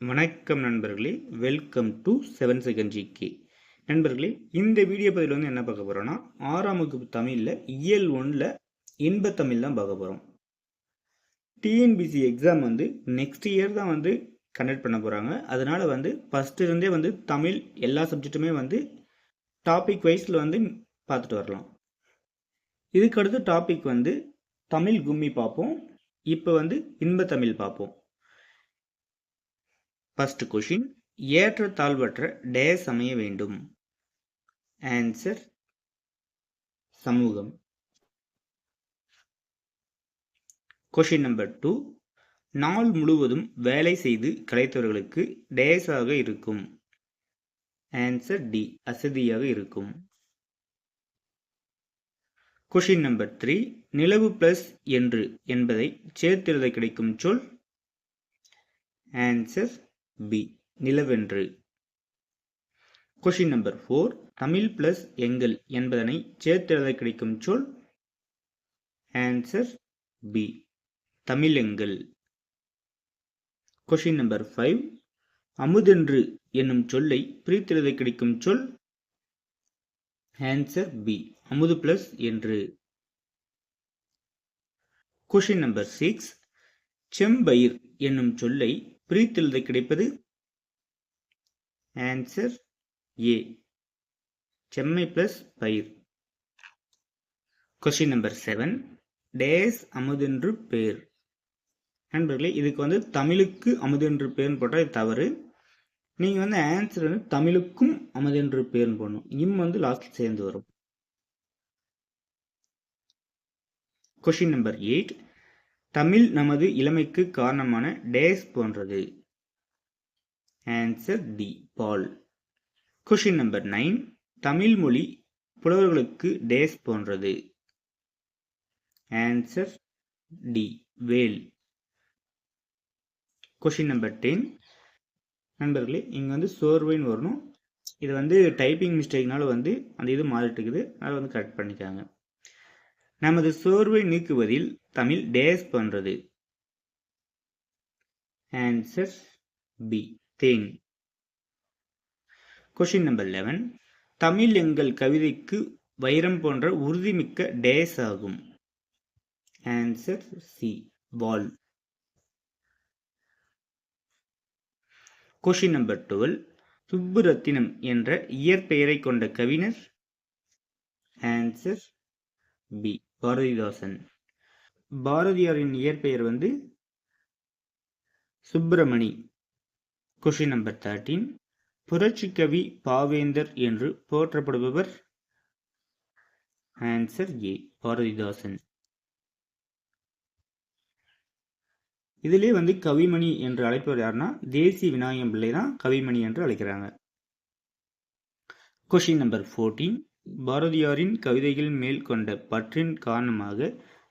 வணக்கம் நண்பர்களே. Welcome to seven second GK நண்பர்களே இந்த வீடியோ பதிவில் வந்து என்ன பார்க்க போகிறோன்னா ஆறாம் வகுப்பு தமிழில் இயல் ஒன்றில் இன்ப தமிழ் தான் பார்க்க போகிறோம் டிஎன்பிசி எக்ஸாம் வந்து நெக்ஸ்ட் இயர் தான் வந்து கண்டக்ட் பண்ண போகிறாங்க அதனால் வந்து ஃபஸ்ட்டு இருந்தே வந்து தமிழ் எல்லா சப்ஜெக்ட்டுமே வந்து டாபிக் வைஸில் வந்து பார்த்துட்டு வரலாம். இதுக்கு டாபிக் வந்து தமிழ் கும்மி பார்ப்போம். இப்போ வந்து இன்பத்தமிழ் பார்ப்போம். ஃபர்ஸ்ட் கொஷின் ஏற்ற தாழ்வற்ற டேஸ் அமைய வேண்டும். ஆன்சர் சமூகம். கொஷின் நம்பர் டூ நாள் முழுவதும் வேலை செய்து கலைத்தவர்களுக்கு டேஸாக இருக்கும். ஆன்சர் டி அசதியாக இருக்கும். கொஷின் நம்பர் த்ரீ நிலவு பிளஸ் என்று என்பதை சேர்த்திருத கிடைக்கும் சொல்? Answer B நிலவென்று. Question number four Tamil plus எங்கள் என்பதனை சேர்த்தெழுத கிடைக்கும் சொல்? ஆன்சர் பி தமிழெங்கள் கொஷின் நம்பர் ஃபைவ் அமுதென்று என்னும் சொல்லை பிரித்தெழுத கிடைக்கும் சொல்? ஆன்சர் பி அமுது பிளஸ் என்று. கொஷின் நம்பர் சிக்ஸ் செம்பயிர் என்னும் சொல்லை பிரித்தெழுத கிடைப்பது ஆன்சர் ஏ செம்மை பிளஸ் பயிர். கொஸ்டின் நம்பர் செவன் டேஸ் அமுதென்று பேர். நண்பர்களே இதுக்கு வந்து தமிழுக்கு அமுதென்று பேர்னு போட்டால் தவறு. நீங்கள் வந்து ஆன்சர் வந்து தமிழுக்கும் அமுதென்று பேர்னு போடணும். இம் வந்து லாஸ்ட் சேர்ந்து வரும். கொஷின் நம்பர் எயிட் தமிழ் நமது இளமைக்கு காரணமான டேஸ் போன்றது. ஆன்சர் டி பால் கொஷின் நம்பர் நைன் தமிழ் மொழி புலவர்களுக்கு டேஸ் போன்றது. ஆன்சர் டி வேல் கொஷின் நம்பர் டென் நண்பர்களே இங்கே வந்து சோர்வைன்னு வரணும். இது வந்து டைப்பிங் மிஸ்டேக்னால வந்து அந்த இது மாறிட்டு இருக்குது. அதை வந்து கரெக்ட் பண்ணிக்காங்க. நமது சோர்வை நீக்குவதில் தமிழ் டேஸ் பண்ணுறது ஆன்சர் பி தேன். கொஷின் நம்பர் லெவன் தமிழ் எங்கள் கவிதைக்கு வைரம் போன்ற உறுதிமிக்க டேஸ் ஆகும். ஆன்சர் சி வால் கொஷின் நம்பர் டுவெல் சுப்புரத்தினம் என்ற இயற்பெயரை கொண்ட கவிஞர்? Answer B Bharathidasan. பாரதியாரின் இயற்பெயர் வந்து சுப்பிரமணி. கொஷின் நம்பர் தேர்ட்டீன் புரட்சி கவி பாவேந்தர் என்று போற்றப்படுபவர் ஆன்சர் ஏ பாரதிதாசன். இதிலே வந்து கவிமணி என்று அழைப்பவர் யாருன்னா தேசி விநாயகம் பிள்ளை தான் கவிமணி என்று அழைக்கிறாங்க. கொஷின் நம்பர் ஃபோர்டீன் பாரதியாரின் கவிதைகள் மேல் கொண்ட பற்றின் காரணமாக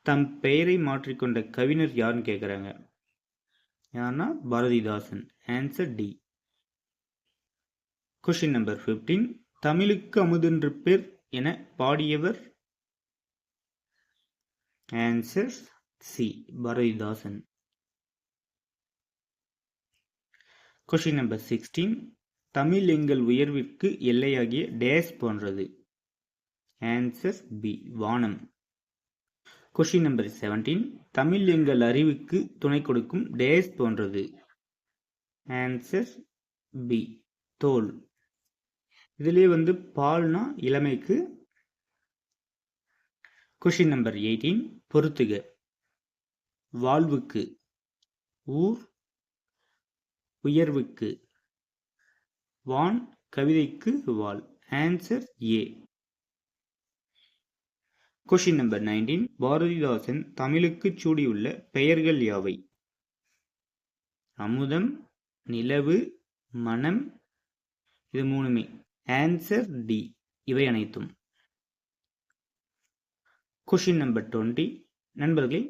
தம் பெயரை மாற்றிக்கொண்ட கவிஞர் யாருன்னு கேட்குறாங்க யாருன்னா? Bharathidasan. Answer D question number fifteen தமிழுக்கு அமுதென்று பேர் என பாடியவர் answer C Bharathidasan. Question number sixteen Tamil எங்கள் உயர்விற்கு எல்லையாகிய டேஸ் போன்றது. ஆன்சர் பி வானம். கொஷின் நம்பர் செவன்டீன் தமிழ் எங்கள் அறிவுக்கு துணை கொடுக்கும் டேஸ் போன்றது. ஆன்சர் பி தோல். இதிலே வந்து பால்னா இளமைக்கு. கொஷின் நம்பர் எயிட்டீன் பொறுத்துக. வாழ்வுக்கு. ஊர். உயர்வுக்கு. வான். கவிதைக்கு வால் answer A question number nineteen Bharathidasan தமிழுக்கு சூடியுள்ள பெயர்கள் யாவை? அமுதம் நிலவு மனம் இது மூணுமே. ஆன்சர் டி இவை அனைத்தும். கொஷின் நம்பர் டுவெண்ட்டி நண்பர்களே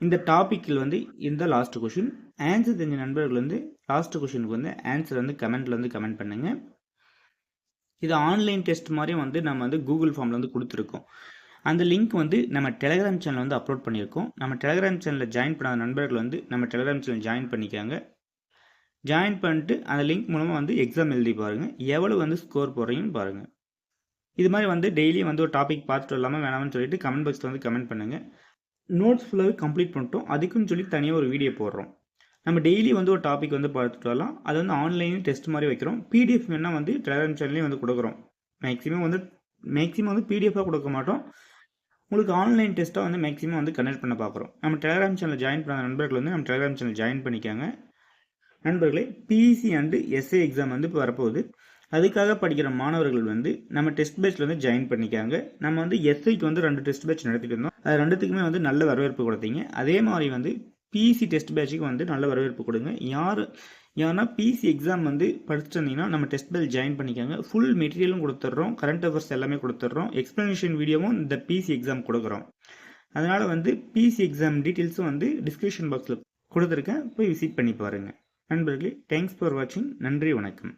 இந்த டாப்பிக்கில் வந்து இந்த லாஸ்ட் கொஷின் ஆன்சர் தெரிஞ்ச நண்பர்கள் வந்து லாஸ்ட் கொஷினுக்கு வந்து ஆன்சர் வந்து கமெண்ட்ல வந்து கமெண்ட் பண்ணுங்க. இது ஆன்லைன் டெஸ்ட் மாதிரியும் வந்து நம்ம வந்து கூகுள் ஃபார்ம்ல வந்து கொடுத்துருக்கோம். அந்த லிங்க் வந்து நம்ம டெலகிராம் சேனல் வந்து அப்லோட் பண்ணியிருக்கோம். நம்ம டெலகிராம் சேனலில் ஜாயின் பண்ணாத நண்பர்கள் வந்து நம்ம டெலகிராம் சேனல் ஜாயின் பண்ணிக்காங்க. ஜாயின் பண்ணிட்டு அந்த லிங்க் மூலமாக வந்து எக்ஸாம் எழுதி பாருங்கள் எவ்வளோ வந்து ஸ்கோர் போடுறீங்கன்னு பாருங்கள் இது மாதிரி வந்து டெய்லி வந்து ஒரு டாபிக் பார்த்துட்டு இல்லாமல் வேணாம்னு சொல்லிட்டு கமெண்ட் பாக்ஸில் வந்து கமெண்ட் பண்ணுங்கள் நோட்ஸ் ஃபுல்லாகவே கம்ப்ளீட் பண்ணிட்டோம். அதுக்குன்னு சொல்லி தனியாக ஒரு வீடியோ போடுறோம். நம்ம டெய்லி வந்து ஒரு டாபிக் வந்து பார்த்துட்டு வரலாம். அது வந்து ஆன்லைன் டெஸ்ட் மாதிரி வைக்கிறோம். பிடிஎஃப் வேணால் வந்து டெலகிராம் சேனல்லையும் வந்து கொடுக்குறோம். மேக்ஸிமம் வந்து மேக்ஸிமம் வந்து பிடிஎஃபாக கொடுக்க மாட்டோம். உங்களுக்கு ஆன்லைன் டெஸ்ட்டாக வந்து மேக்ஸிமம் வந்து கனெக்ட் பண்ண பார்க்குறோம். நம்ம டெலிகிராம் சேனல் ஜாயின் பண்ண நண்பர்கள் வந்து நம்ம டெலிகிராம் சேனல் ஜாயின் பண்ணிக்காங்க. நண்பர்களே பிஇசி அண்டு எஸ்ஏ எக்ஸாம் வந்து இப்போ வரப்போகுது. அதுக்காக படிக்கிற மாணவர்கள் வந்து நம்ம டெஸ்ட் பேட்சில் வந்து ஜாயின் பண்ணிக்காங்க. நம்ம வந்து எஸ்ஐக்கு வந்து ரெண்டு டெஸ்ட் பேட்ச் நடத்திட்டு இருந்தோம். அது ரெண்டுத்துக்குமே வந்து நல்ல வரவேற்பு கொடுத்தீங்க. அதே மாதிரி வந்து பிசி டெஸ்ட் பேட்சுக்கு வந்து நல்ல வரவேற்பு கொடுங்க. யார் யாருன்னா பிசி எக்ஸாம் வந்து படிச்சுட்டு இருந்தீங்கன்னா நம்ம டெஸ்ட் பேட்ச் ஜாயின் பண்ணிக்காங்க. ஃபுல் மெட்டீரியலும் கொடுத்துட்றோம். கரண்ட் அஃபேர்ஸ் எல்லாமே கொடுத்துட்றோம். எக்ஸ்ப்ளனேஷன் வீடியோவும் இந்த பிசி எக்ஸாம் கொடுக்குறோம். அதனால் வந்து பிசி எக்ஸாம் டீட்டெயில்ஸும் வந்து டிஸ்கிரிப்ஷன் பாக்ஸில் கொடுத்துருக்கேன். போய் விசிட் பண்ணி பாருங்கள் நண்பர்களே தேங்க்ஸ் ஃபார் வாட்சிங் நன்றி வணக்கம்.